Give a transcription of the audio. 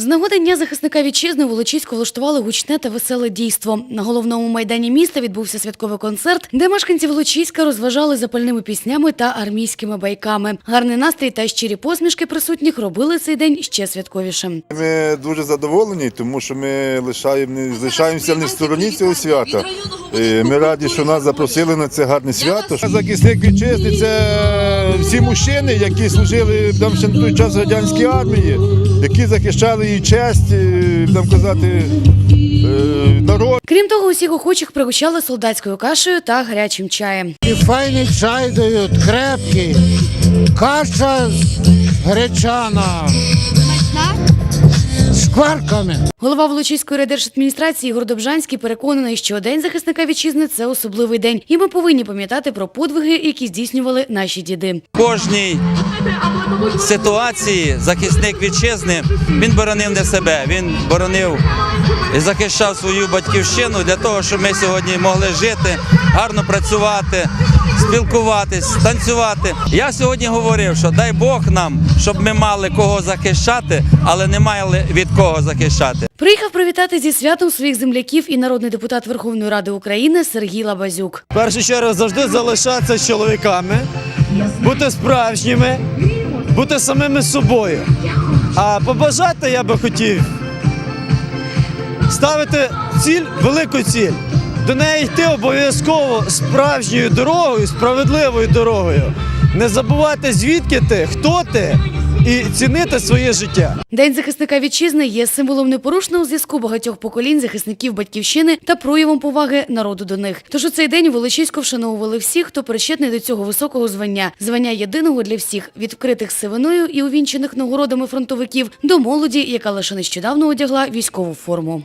З нагоди Дня захисника вітчизни у Волочиську влаштували гучне та веселе дійство. На головному майдані міста відбувся святковий концерт, де мешканці Волочиська розважали запальними піснями та армійськими байками. Гарний настрій та щирі посмішки присутніх робили цей день ще святковішим. Ми дуже задоволені, тому що ми лишаємо, не лишаємося не в стороні цього свята. Е, Ми раді, що нас запросили на це гарне свято. Захисник вітчизни це всі мужчини, які служили там ще на той час в радянській армії, які захищали її честь, е, там казати, е, народ. Крім того, усіх охочих пригощали солдатською кашею та гарячим чаєм. І файний чай дають, крепкий. Каша гречана. З шкварками. Голова Волочиської райдержадміністрації Ігор Добжанський переконаний, що День захисника вітчизни це особливий день, і ми повинні пам'ятати про подвиги, які здійснювали наші діди. В кожній ситуації захисник вітчизни він боронив не себе, він боронив і захищав свою батьківщину для того, щоб ми сьогодні могли жити, гарно працювати, спілкуватись, танцювати. Я сьогодні говорив, що дай Бог нам, щоб ми мали кого захищати, але не мали від кого захищати. Приїхав привітати зі святом своїх земляків і народний депутат Верховної Ради України Сергій Лабазюк. В першу чергу завжди залишатися чоловіками, бути справжніми, бути самими собою. А побажати я би хотів ставити ціль, велику ціль. До неї йти обов'язково справжньою дорогою, справедливою дорогою. Не забувати звідки ти, хто ти, і цінити своє життя. День захисника вітчизни є символом непорушного зв'язку багатьох поколінь захисників батьківщини та проявом поваги народу до них. Тож у цей день у Волочиську вшановували всіх, хто причетний до цього високого звання, звання єдиного для всіх, від вкритих сивиною і увінчених нагородами фронтовиків до молоді, яка лише нещодавно одягла військову форму.